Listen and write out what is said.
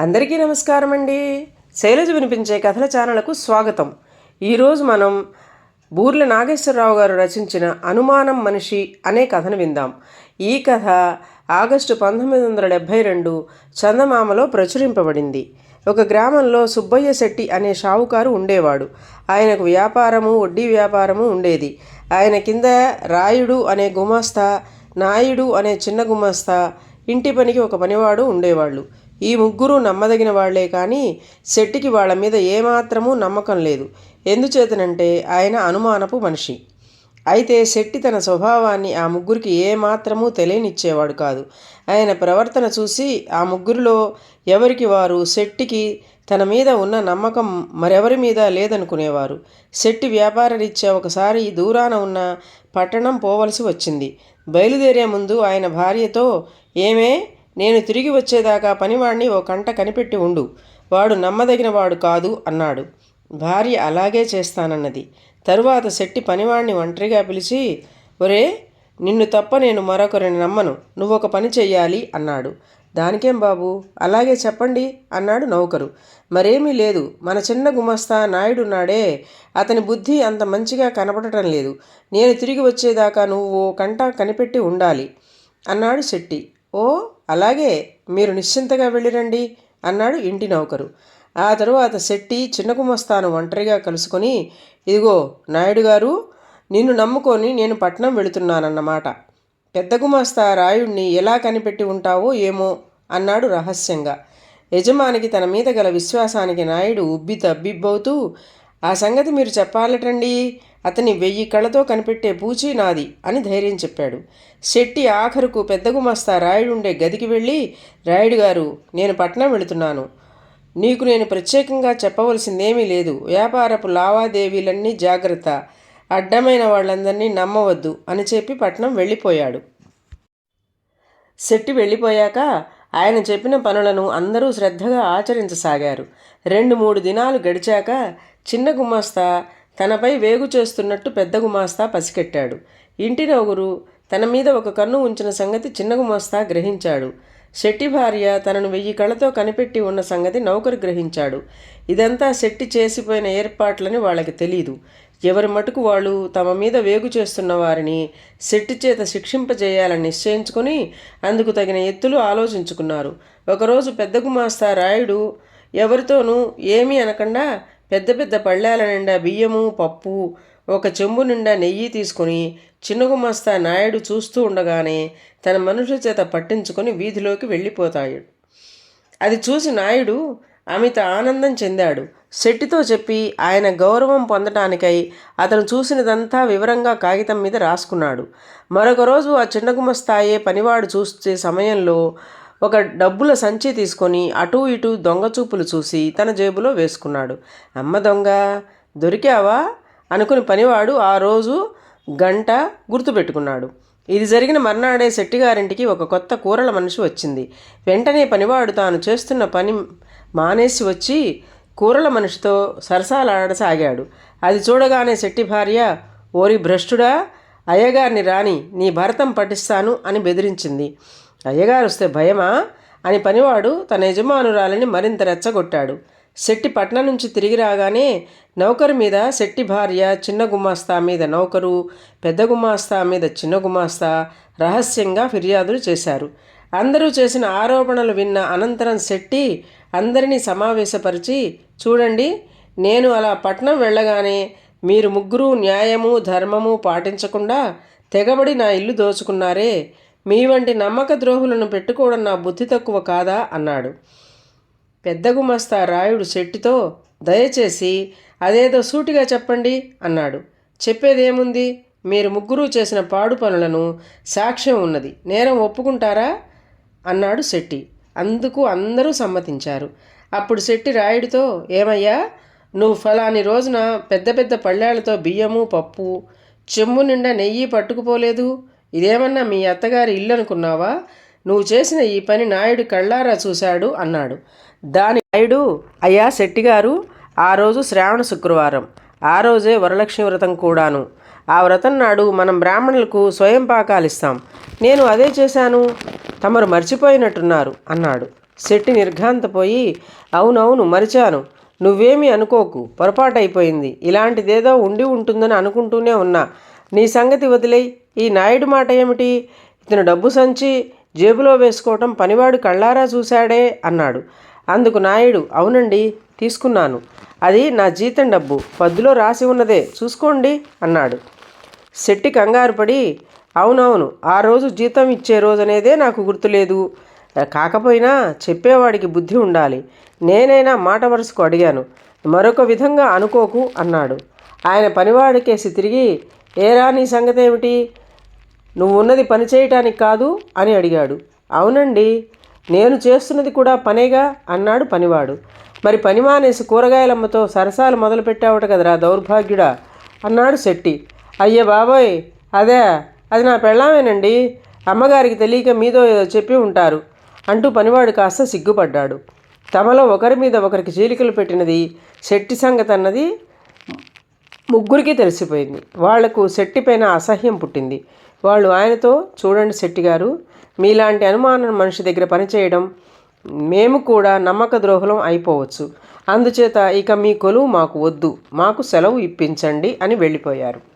అందరికీ నమస్కారం అండి. శైలజ వినిపించే కథల ఛానళ్ళకు స్వాగతం. ఈరోజు మనం బూర్ల నాగేశ్వరరావు గారు రచించిన అనుమానం మనిషి అనే కథను విందాం. ఈ కథ ఆగస్టు పంతొమ్మిది వందల డెబ్భై రెండు చందమామలో ప్రచురింపబడింది. ఒక గ్రామంలో సుబ్బయ్య శెట్టి అనే షావుకారు ఉండేవాడు. ఆయనకు వ్యాపారము వడ్డీ వ్యాపారము ఉండేది. ఆయన కింద రాయుడు అనే గుమాస్తా నాయుడు అనే చిన్న గుమాస్తా ఇంటి పనికి ఒక పనివాడు ఉండేవాళ్ళు. ఈ ముగ్గురు నమ్మదగిన వాళ్ళే కానీ శెట్టికి వాళ్ళ మీద ఏమాత్రమూ నమ్మకం లేదు. ఎందుచేతనంటే ఆయన అనుమానపు మనిషి. అయితే శెట్టి తన స్వభావాన్ని ఆ ముగ్గురికి ఏమాత్రమూ తెలియనిచ్చేవాడు కాదు. ఆయన ప్రవర్తన చూసి ఆ ముగ్గురిలో ఎవరికి వారు శెట్టికి తన మీద ఉన్న నమ్మకం మరెవరి మీద లేదనుకునేవారు. శెట్టి వ్యాపారరీత్యా ఒకసారి దూరాన ఉన్న పట్టణం పోవలసి వచ్చింది. బయలుదేరే ముందు ఆయన భార్యతో ఏమే నేను తిరిగి వచ్చేదాకా పనివాణ్ణి ఓ కంట కనిపెట్టి ఉండు. వాడు నమ్మదగిన వాడు కాదు అన్నాడు. భార్య అలాగే చేస్తానన్నది. తరువాత శెట్టి పనివాణ్ణి ఒంటరిగా పిలిచి ఒరే నిన్ను తప్ప నేను మరొకరిని నమ్మను. నువ్వొక పని చెయ్యాలి అన్నాడు. దానికేం బాబు? అలాగే చెప్పండి అన్నాడు నౌకరు. మరేమీ లేదు. మన చిన్న గుమస్తా నాయుడున్నాడే. అతని బుద్ధి అంత మంచిగా కనపడటం లేదు. నేను తిరిగి వచ్చేదాకా నువ్వు కంట కనిపెట్టి ఉండాలి అన్నాడు శెట్టి. ఓ అలాగే మీరు నిశ్చింతగా వెళ్ళిరండి అన్నాడు ఇంటి నౌకరు. ఆ తరువాత శెట్టి చిన్న గుమస్తాను ఒంటరిగా కలుసుకొని ఇదిగో నాయుడు గారు నిన్ను నమ్ముకొని నేను పట్నం వెళుతున్నానన్నమాట. పెద్ద గుమాస్తా రాయుణ్ణి ఎలా కనిపెట్టి ఉంటావో ఏమో అన్నాడు రహస్యంగా. యజమానికి తన మీద గల విశ్వాసానికి నాయుడు ఉబ్బి తబ్బిబ్బవుతూ ఆ సంగతి మీరు చెప్పాలటండి. అతని వెయ్యి కళ్ళతో కనిపెట్టే పూచి నాది అని ధైర్యం చెప్పాడు. శెట్టి ఆఖరుకు పెద్ద గుమస్తా రాయుడుండే గదికి వెళ్ళి రాయుడు గారు నేను పట్నం వెళుతున్నాను. నీకు నేను ప్రత్యేకంగా చెప్పవలసిందేమీ లేదు. వ్యాపారపు లావాదేవీలన్నీ జాగ్రత్త. అడ్డమైన వాళ్ళందరినీ నమ్మవద్దు అని చెప్పి పట్నం వెళ్ళిపోయాడు. శెట్టి వెళ్ళిపోయాక ఆయన చెప్పిన పనులను అందరూ శ్రద్ధగా ఆచరించసాగారు. రెండు మూడు దినాలు గడిచాక చిన్న గుమాస్తా తనపై వేగు చేస్తున్నట్టు పెద్ద గుమాస్తా పసికెట్టాడు. ఇంటి నవ్వురు తన మీద ఒక కన్ను ఉంచిన సంగతి చిన్న గుమాస్తా గ్రహించాడు. శెట్టి భార్య తనను వెయ్యి కళ్ళతో కనిపెట్టి ఉన్న సంగతి నౌకరు గ్రహించాడు. ఇదంతా శెట్టి చేసిపోయిన ఏర్పాట్లని వాళ్ళకి తెలీదు. ఎవరి మటుకు వాళ్ళు తమ మీద వేగు చేస్తున్న వారిని శెట్టి చేత శిక్షింపజేయాలని నిశ్చయించుకొని అందుకు తగిన ఎత్తులు ఆలోచించుకున్నారు. ఒకరోజు పెద్ద గుమాస్తా రాయుడు ఎవరితోనూ ఏమీ అనకుండా పెద్ద పెద్ద పళ్ళాల నిండా బియ్యము పప్పు ఒక చెంబు నిండా నెయ్యి తీసుకొని చిన్న గుమాస్తా నాయుడు చూస్తూ ఉండగానే తన మనుషుల చేత పట్టించుకొని వీధిలోకి వెళ్ళిపోతాడు. అది చూసి నాయుడు అమిత ఆనందం చెందాడు. శెట్టితో చెప్పి ఆయన గౌరవం పొందటానికై అతను చూసినదంతా వివరంగా కాగితం మీద రాసుకున్నాడు. మరొక రోజు ఆ చిన్న గుమస్తాయే పనివాడు చూసే సమయంలో ఒక డబ్బుల సంచి తీసుకొని అటూ ఇటూ దొంగ చూపులు చూసి తన జేబులో వేసుకున్నాడు. అమ్మ దొంగ దొరికావా? అనుకుని పనివాడు ఆ రోజు గంట గుర్తుపెట్టుకున్నాడు. ఇది జరిగిన మర్నాడే శెట్టిగారింటికి ఒక కొత్త కూరల మనిషి వచ్చింది. వెంటనే పనివాడు తాను చేస్తున్న పని మానేసి వచ్చి కూరల మనిషితో సరసాలాడసాగాడు. అది చూడగానే శెట్టి భార్య ఓరి భ్రష్టుడా అయ్యగారిని రాని నీ భరతం పఠిస్తాను అని బెదిరించింది. అయ్యగారు వస్తే భయమా? అని పనివాడు తన యజమానురాలని మరింత రెచ్చగొట్టాడు. శెట్టి పట్నం నుంచి తిరిగి రాగానే నౌకరు మీద శెట్టి భార్య చిన్న గుమాస్తా మీద నౌకరు పెద్ద గుమాస్తా మీద చిన్న గుమాస్తా రహస్యంగా ఫిర్యాదులు చేశారు. అందరూ చేసిన ఆరోపణలు విన్న అనంతరం శెట్టి అందరినీ సమావేశపరిచి చూడండి నేను అలా పట్నం వెళ్ళగానే మీరు ముగ్గురు న్యాయము ధర్మము పాటించకుండా తెగబడి నా ఇల్లు దోచుకున్నారే. మీ వంటి నమ్మక ద్రోహులను పెట్టుకోవడం నా బుద్ధి తక్కువ కాదా? అన్నాడు. పెద్ద గుమస్తా రాయుడు శెట్టితో దయచేసి అదేదో సూటిగా చెప్పండి అన్నాడు. చెప్పేదేముంది? మీరు ముగ్గురు చేసిన పాడు పనులను సాక్ష్యం ఉన్నది. నేరం ఒప్పుకుంటారా? అన్నాడు శెట్టి. అందుకు అందరూ సమ్మతించారు. అప్పుడు శెట్టి రాయుడితో ఏమయ్యా నువ్వు ఫలాని రోజున పెద్ద పెద్ద పళ్ళాలతో బియ్యము పప్పు చెమ్ము నిండా నెయ్యి పట్టుకుపోలేదు? ఇదేమన్నా మీ అత్తగారి ఇల్లు అనుకున్నావా నువ్వు చేసిన ఈ పని నాయుడు కళ్ళారా చూశాడు అన్నాడు. దాని నాయుడు అయ్యా శెట్టిగారు ఆ రోజు శ్రావణ శుక్రవారం. ఆ రోజే వరలక్ష్మి వ్రతం కూడాను. ఆ వ్రతం నాడు మనం బ్రాహ్మణులకు స్వయం పాకాలు ఇస్తాం. నేను అదే చేశాను. తమరు మర్చిపోయినట్టున్నారు అన్నాడు. శెట్టి నిర్ఘాంతపోయి అవునవును మరిచాను. నువ్వేమీ అనుకోకు. పొరపాటైపోయింది. ఇలాంటిదేదో ఉండి ఉంటుందని అనుకుంటూనే ఉన్నా. నీ సంగతి వదిలేయ్. ఈ నాయుడు మాట ఏమిటి? ఇతను డబ్బు సంచి జేబులో వేసుకోవటం పనివాడు కళ్ళారా చూశాడే అన్నాడు. అందుకు నాయుడు అవునండి తీసుకున్నాను. అది నా జీతం డబ్బు. పద్దులో రాసి ఉన్నదే. చూసుకోండి అన్నాడు. శెట్టి కంగారు పడి అవునవును ఆ రోజు జీతం ఇచ్చే రోజు అనేదే నాకు గుర్తులేదు. కాకపోయినా చెప్పేవాడికి బుద్ధి ఉండాలి. నేనైనా మాట వరుసకు అడిగాను. మరొక విధంగా అనుకోకు అన్నాడు. ఆయన పనివాడికేసి తిరిగి ఏరా నీ సంగతి ఏమిటి నువ్వు ఉన్నది పని చేయటానికి కాదు అని అడిగాడు. అవునండి నేను చేస్తున్నది కూడా పనేగా అన్నాడు పనివాడు. మరి పని మానేసి కూరగాయలమ్మతో సరసాలు మొదలుపెట్టావట కదరా దౌర్భాగ్యుడా అన్నాడు శెట్టి. అయ్యే బాబోయ్ అదే అది నా పెళ్ళామేనండి. అమ్మగారికి తెలియక మీదో ఏదో చెప్పి ఉంటారు. అంటూ పనివాడు కాస్త సిగ్గుపడ్డాడు. తమలో ఒకరి మీద ఒకరికి చీలికలు పెట్టినది శెట్టి సంగతి అన్నది ముగ్గురికి తెలిసిపోయింది. వాళ్ళకు శెట్టి పైన అసహ్యం పుట్టింది. వాళ్ళు ఆయనతో చూడండి శెట్టి గారు మీలాంటి అనుమానం మనిషి దగ్గర పనిచేయడం మేము కూడా నమ్మక ద్రోహులం అయిపోవచ్చు. అందుచేత ఇక మీ కొలువు మాకు వద్దు మాకు సెలవు ఇప్పించండి అని వెళ్ళిపోయారు.